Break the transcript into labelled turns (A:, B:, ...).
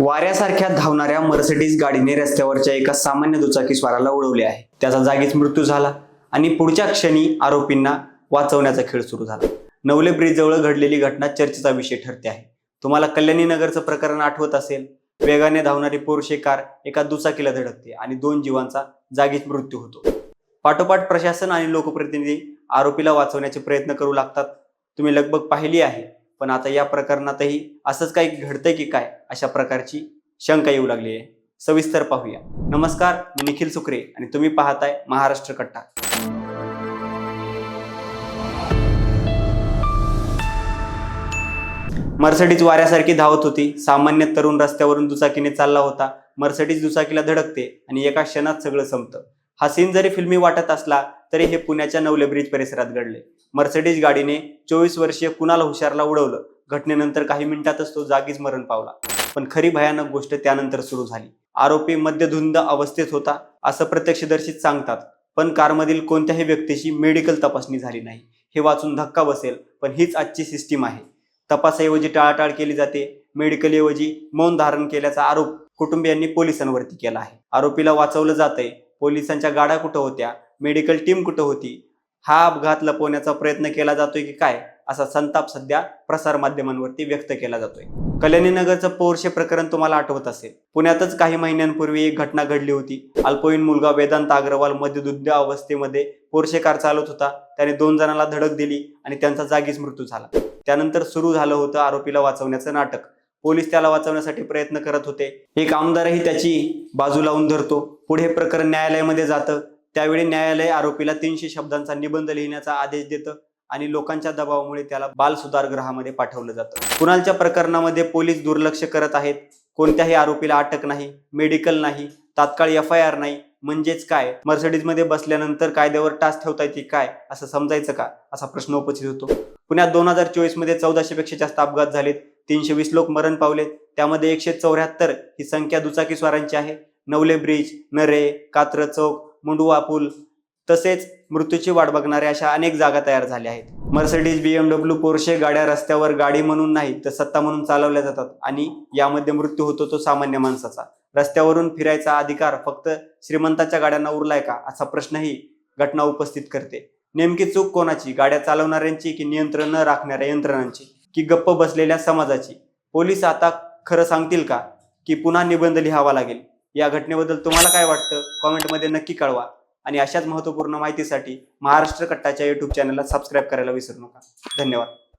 A: वाऱ्यासारख्या धावणाऱ्या मर्सिडीज गाडीने रस्त्यावरच्या एका सामान्य दुचाकीस्वाराला उडवले आहे. त्याचा जागीच मृत्यू झाला आणि पुढच्या क्षणी आरोपींना वाचवण्याचा खेळ सुरू झाला. नवले ब्रिज जवळ घडलेली घटना चर्चेचा विषय ठरते आहे. तुम्हाला कल्याणी नगरचं प्रकरण आठवत असेल. वेगाने धावणारी पोरशे कार एका दुचाकीला धडकते आणि दोन जीवांचा जागीच मृत्यू होतो. पाठोपाठ प्रशासन आणि लोकप्रतिनिधी आरोपीला वाचवण्याचे प्रयत्न करू लागतात. तुम्ही लगबग पाहिली आहे. पण आता या प्रकरणातही असंच काही घडतंय की काय अशा प्रकारची शंका येऊ लागली आहे. सविस्तर पाहूया. नमस्कार मी निखिल सुक्रे आणि तुम्ही पाहताय महाराष्ट्र कट्टा. मर्सडीज वाऱ्यासारखी धावत होती. सामान्य तरुण रस्त्यावरून दुचाकीने चालला होता. मर्सडीज दुचाकीला धडकते आणि एका क्षणात सगळं संपतं. हा सीन जरी फिल्मी वाटत असला तरी हे पुण्याच्या नवले ब्रिज परिसरात घडले. मर्सडीज गाडीने चोवीस वर्षीय कुणाल हुशारला उडवलं? घटनेनंतर काही मिनिटातच तो जागीच मरण पावला. पण खरी भयानक गोष्ट त्यानंतर सुरू झाली. आरोपी मद्यधुंद अवस्थेत होता असं प्रत्यक्षदर्शीत सांगतात. पण कारमधील कोणत्याही व्यक्तीची मेडिकल तपासणी झाली नाही. हे वाचून धक्का बसेल पण हीच आजची सिस्टीम आहे. तपासाऐवजी टाळाटाळ केली जाते. मेडिकलऐवजी मौन धारण केल्याचा आरोप कुटुंबियांनी पोलिसांवरती केला आहे. आरोपीला वाचवलं जातंय. पोलिसांच्या गाड्या कुठं होत्या? मेडिकल टीम कुठं होती? हा अपघात लपवण्याचा प्रयत्न केला जातोय की काय? असा संताप सध्या प्रसार माध्यमांवरती व्यक्त केला जातोय. कल्याणी नगरचं पोरशे प्रकरण तुम्हाला आठवत असेल. पुण्यातच काही महिन्यांपूर्वी एक घटना घडली होती. अल्पवयीन मुलगा वेदांत अग्रवाल मध्यदुद्ध अवस्थेमध्ये पोरशे कार चालवत होता. त्याने दोन जणांना धडक दिली आणि त्यांचा जागीच मृत्यू झाला. त्यानंतर सुरू झालं होतं आरोपीला वाचवण्याचं नाटक. पोलीस त्याला वाचवण्यासाठी प्रयत्न करत होते. एक आमदारही त्याची बाजू लावून धरतो. पुढे प्रकरण न्यायालयामध्ये जातं. त्यावेळी न्यायालय आरोपीला तीनशे शब्दांचा निबंध लिहिण्याचा आदेश देतं आणि लोकांच्या दबावामुळे त्याला बाल सुधारगृहामध्ये पाठवलं जातं. कुणालच्या प्रकरणामध्ये पोलीस दुर्लक्ष करत आहेत? कोणत्याही आरोपीला अटक नाही मेडिकल नाही तात्काळ एफ आय आर नाही म्हणजेच काय? मर्सडीजमध्ये बसल्यानंतर कायद्यावर टास ठेवता येते काय? असं समजायचं का? असा प्रश्न उपस्थित होतो. पुण्यात दोन हजार चोवीसमध्ये चौदाशे पेक्षा जास्त अपघात झालेत. तीनशे वीस लोक मरण पावलेत. त्यामध्ये एकशे चौऱ्याहत्तर ही संख्या दुचाकी स्वारांची आहे. नवले ब्रिज नरे कात्र चौक मुंडवा पूल तसेच मृत्यूची वाट बघणाऱ्या अशा अनेक जागा तयार झाल्या आहेत. मर्सिडीज बीएमडब्ल्यू पोर्शे गाड्या रस्त्यावर गाडी म्हणून नाही तर सत्ता म्हणून चालवल्या जातात आणि यामध्ये मृत्यू होतो तो सामान्य माणसाचा. रस्त्यावरून फिरायचा अधिकार फक्त श्रीमंताच्या गाड्यांना उरलाय का असा प्रश्नही घटना उपस्थित करते. नेमकी चूक कोणाची? गाड्या चालवणाऱ्यांची की नियंत्रण न राखणाऱ्या यंत्रणांची? की गप्प बसलेल्या समाजाची? पोलीस आता खरं सांगतील का? की पुन्हा निबंध लिहावा लागेल. या घटनेबद्दल तुम्हाला काय वाटतं? कॉमेंटमध्ये नक्की कळवा. आणि अशाच महत्त्वपूर्ण माहितीसाठी महाराष्ट्र कट्टाच्या युट्यूब चॅनलला सबस्क्राईब करायला विसरू नका. धन्यवाद.